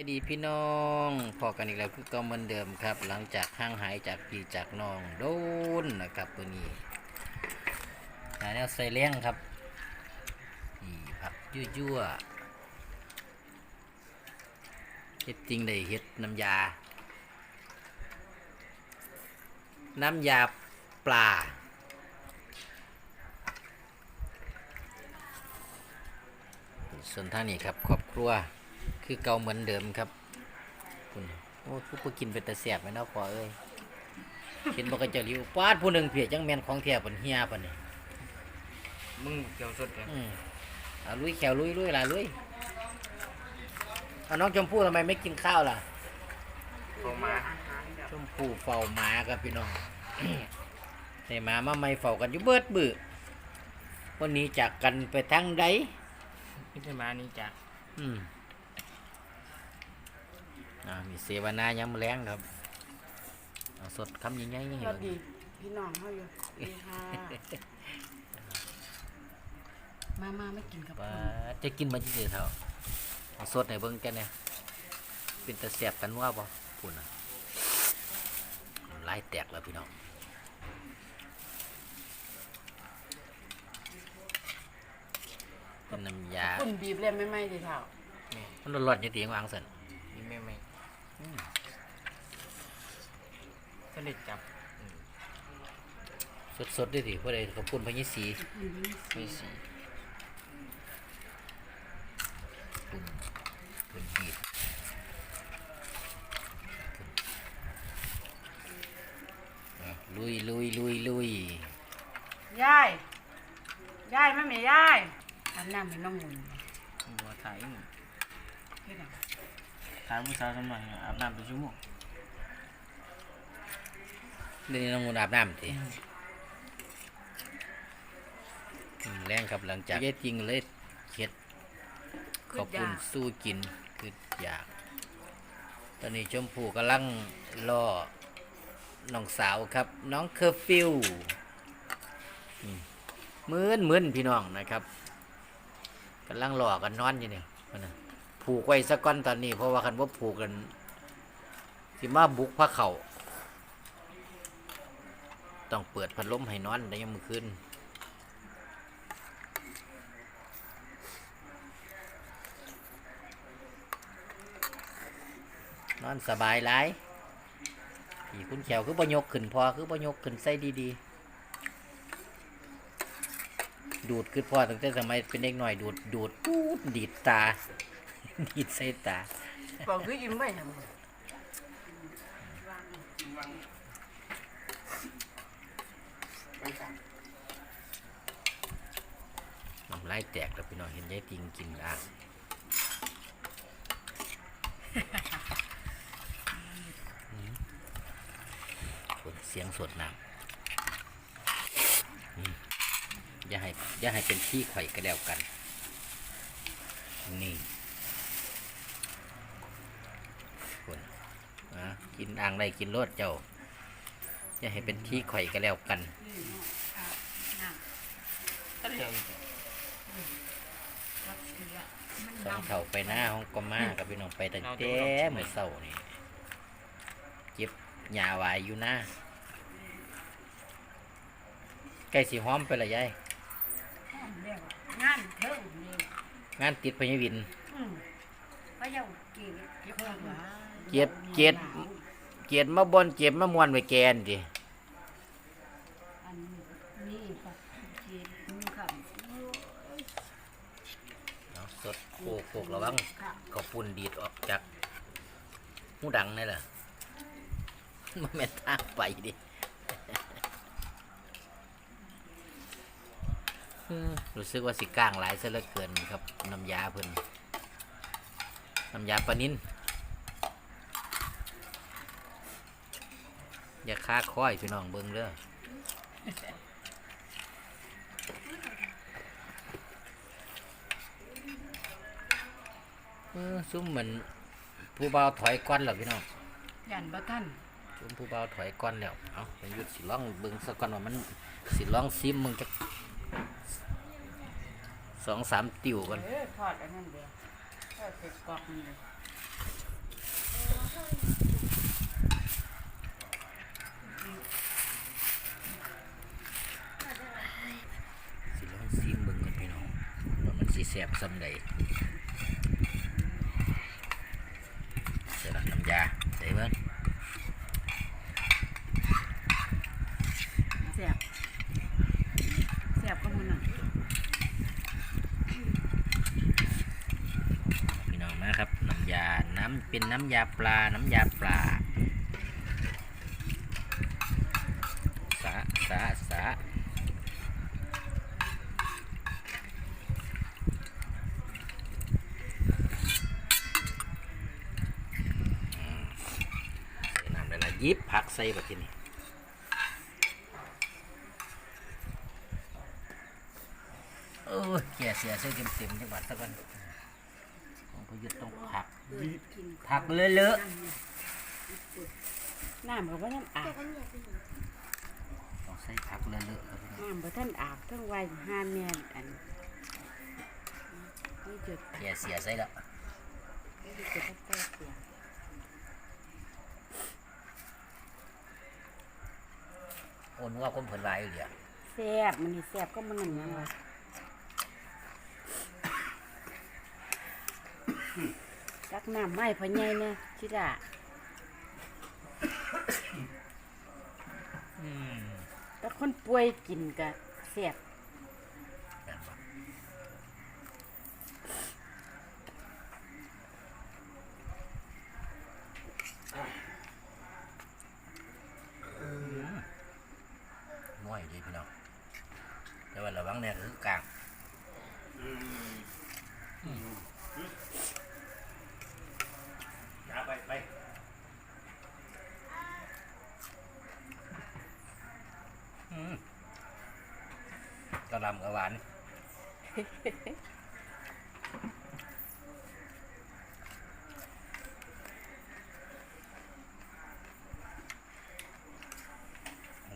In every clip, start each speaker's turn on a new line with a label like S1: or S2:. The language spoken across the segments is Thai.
S1: สวัสดีพี่น้องพอกันอีกแล้วคือก็เหมือนเดิมครับ หลังจากห่างหายจากพี่จากน้องโดนนะครับตัวนี้หาแนวใส่เลี้ยงครับนี่ผักยั่วๆเฮ็ดจริงได้เฮ็ดน้ำยา น้ำยาปลาส่วนทางนี้ครับครอบครัว คือเก่าเหมือนเดิมครับคุณโอ้ผู้ผู้กินเป็นตะแสบไหมเนาะพอเอ้ยเห็นบอกกันจะริวปาดผู้หนึ่งเพียจังแมนของแท้ปนเฮียปนนี่
S2: มึงเกี่ยวสดกัน
S1: อืมเอาลุยแขวลุยลุยล่ะลุยเอาน้องชมพู่ทำไมไม่กินข้าวล่ะ
S2: โทรมา
S1: ชมพู่เฝ้าหมาครับพี่น้องใส่หมามาไม่เฝ้ากันอยู่เบิดบือวันนี้จากกันไปทางใด
S2: พิจมานี่จ้ะ
S1: อืมอ่า มีเสวนาย้ำแรงครับเอาสดคำยังไงนี่
S3: สวัสดีพี่น้องเขาอยู่ดีค่ะมามาไม่กินกับ
S1: ปา
S3: คุณ
S1: ดจะกินมันจะเสียเท่าเอาสดในเบิ้งแกันเนี่ยเป็นตะเสียบกันว่าบ่พูดนะไล่แตกแล้วพี่น้องเป็นน้ำยา
S3: คุณบีบเล่มไม่ไหมดีเท่า
S1: มันร้อนๆจะตีวางสัน
S2: นี่ไม่ไม่ สนิทจับ
S1: สดๆด้วยดิเพราะอะไรเขาพูดพญสี
S2: มีสี
S1: ปุ่นปุ่นบีบอะลุยลุยลุยลุย
S3: ยายยายไม่แม่ยายอาบน้ำให้น้องมุน
S2: บัวถ่ายนี่
S3: เฮ็ดหยัง
S2: ถ่ายผู้สาวสมัยอาบน้ำเป็นชั่วโมง
S1: เดี๋ยวนี้น้องมูนอาบน้ำทีอืมแรงครับหลังจากเย็ดจริงเลยเข็ดขอบคุณสู้กินคืออยาก ตอนนี้ชมพู่กำลังรอน้องสาวครับ น้องเคอร์ฟิวอืมมืนมืนพี่น้องนะครับกำลังรอกันนอนอยู่เนี่ยมันน่ะผูกไว้สักก้อนตอนนี้ เพราะว่าคันว่าผูกกันสิมาบุกพระเขา ต้องเปิดพัดลมให้นอนได้ยังมือคืนนอนสบายหลายพี่คุณแขวคือประยกขึ้นพอคือประยกขึ้นใส่ดีๆ ดูดคือพอตั้งแต่สมัยเป็นเด็กหน่อยดูดดูดปูดดีดตา ดีดใส่ตา
S3: บอกคืออิ่มไว้ทำไม
S1: น้ำลาย แตกแล้วพี่น้องเห็นยายติงกินอ่างอืมกดเสียงสดน้ำอย่าให้อย่าให้เป็นที่ไข่กระเดวกัน นี่คนนะกินอ่างได้กินรสเจ้า อย่าให้เป็นที่ไข่กระเดวกัน
S2: เกี่ย
S1: สองเท่าไปหน้าห้องก็มากับพี่น้องไปตั้งแต่เมื่อเช้านี่เจ็บหยาหวายอยู่หน้าใกล้สีหอมไปละยาย
S3: งานเทิงนี่
S1: งานติดพญวิน
S3: อืมพระเจ้าเกียรติเพิ่มว่า
S1: เกียดเกียดเกียดมาบนเจ็บมามวนไว้แกนดิ
S3: อันนี้ก็เกียรติมีค
S1: เอา สดโคกโคกระวังำ
S3: ค่ะ
S1: ก็ปุ่นดีดออกจากหูดังนี่แหละมันแม่นทางไปดิอืมรู้สึกว่าสิก้างหลายซะเหลือเกินครับน้ำยาเพิ่นน้ำยาปลานินอย่าค้าค้อยพี่น้องเบิ่งเด้อ เออซุ่มเหมือนผู้เบาวถอยก้อนแล้วพี่น้อง
S3: ยันบ่ท่าน
S1: ซุ่มผู้เบาวถอยก้อนแล้วเอาไปยุดสิล่องเบิ่งสักก่อนว่ามันสิล่องซิมมึงจะสองสามติวกัน
S3: ออทอดอันนั้นเดียวทอดเสร็จกอกนี่สิล
S1: องซิมเบิ่งกันพี่น้องว่า
S3: มันสิแสบสำใด
S1: น้องนะครับน้ำยา น้ำเป็นน้ำยาปลา น้ำยาปลาสาสาสาอืมใส่น้ำได้ละยิบผักใส่แบบนี่โอ้แก่เสียใส่เต็มเต็มจังหวัดตะกัน ของพยุทธ์ต้องผักผักเลอะ
S3: น้ำก็บ่ทันอาบ
S1: ๆต้องใส่ผักเลอะๆครับพี่น้อง
S3: น้ำบ่ทันอาบทั้งไว้ห้าแม่นอันนี่จุด
S1: แก่เสียใส่แล้ว
S3: นี่จุดตั้งแต่เสีย
S1: โอนว่าคนเผินวายอยู่เดียว
S3: แซ่บมันนี่แซ่บก็มันนั่นยังวะ ตักน้ำไม้พอใหญ่เนี่ยชิดา
S1: อืม
S3: ถ้าคนป่วยกินก็แซ่บ
S1: แม่นบ่น้อยดีพี่น้องแต่ว่าระวังเนี่ยคือกลางไปไปอืมกระห ลำกระหวาน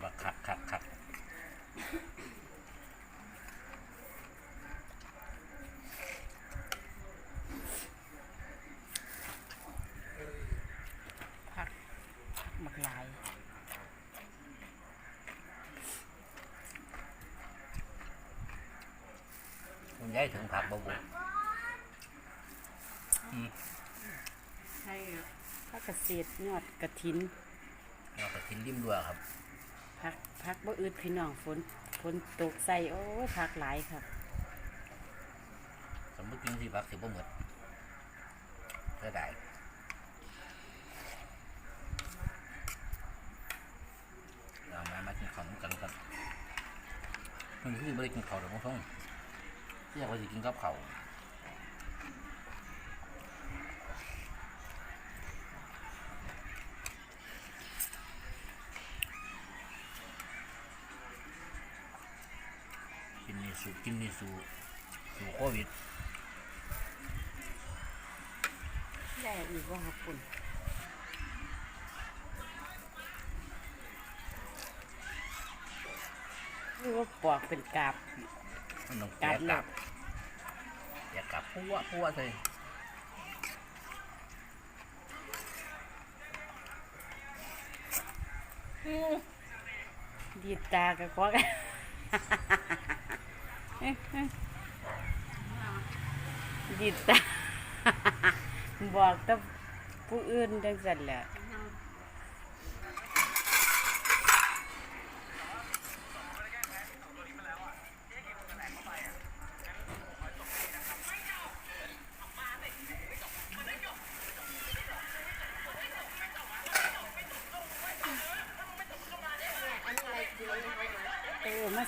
S1: บักคักคักคัก
S3: ผักหมักหลาย
S1: คุณยายถึงผักบ่บุ
S3: ใช่ผักกระเศษยอดกระถิน
S1: เราไปกินริมดัวครับ
S3: ผักผักบ่อืดพี่น้องฝนฝนตกใส่โอ้ยผักหลายครับ
S1: สมมติกินสิผักสิบ่หมดก็ได้เรามามากินข้าวกันครับมันคือไม่ได้กินข้าวดอกมะ พร้าวที่อยกว่าจะกินกับเขากินนี่สูกินนี่สูสูโควิด
S3: ได้อีกว่าครับคุณนี่ว่าปอกเป็นกาบ
S1: มันต้อง
S3: กั
S1: แกะ
S3: ดเลย
S1: กลับแกะกลับพัวพัวเลย
S3: ดีดตากับควักดีดตา บอกแต่ผู้อื่นจังสันแหละ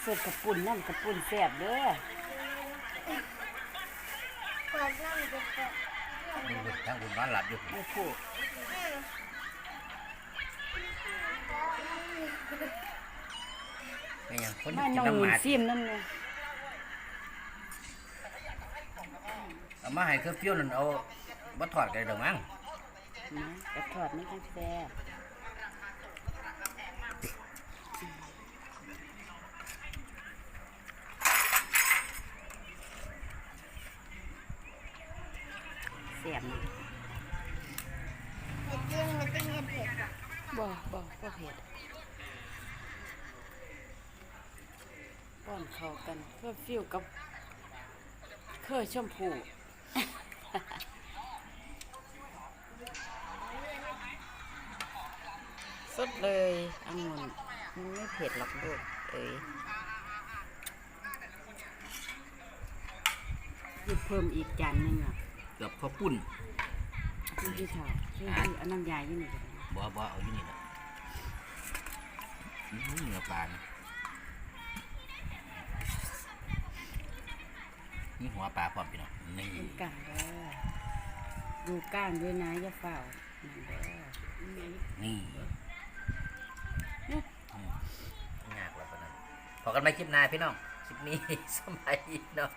S3: สิร์ฟกับปุ่นน้ำกับปุ่นแซ่บเด้อ
S1: นี่เป็นทางคุณนอนหลับอยู่
S3: ไม่พูด
S1: ไม่ยังคน
S3: มา
S1: กิน
S3: น้อง
S1: น้ำห
S3: มาซิมน้ำเนี่ย
S1: เอามาให้เครื่องเปรี้ยวนั่นเอาบัตรถอดกันเดี๋ยวมั้ง
S3: นะกระทอดไม่ต้องแซ่บ แซ่บนี่บ่บ่บ่เผ็ดป้อนเข้ากันเพื่อฟิวกับเคยชมพู
S4: สดเลยองุ่นมันไม่เผ็ดหรอกลูกเอ้ย
S3: หยิบเพิ่มอีกจานหนึงอะ
S1: เกือบข้าวปุ้น
S3: ที่ที่ชอบที่ที่เอาน้ำยาอยู่นี่ก็ได้
S1: บ่บ่เอาอยู่นี่แหละอื้อหือเนื้อปลานี่นี่หัวปลาพร้อมพี่น้องนี่
S3: เป็นก้างเด้อดูก้างด้วยนะอย่าเฝ้านั่นเด้อ
S1: นี่อืมยากแล้วปะนั้นพอกันไม่คลิปหน้าพี่น้องคลิปนี้สบายดีเนาะ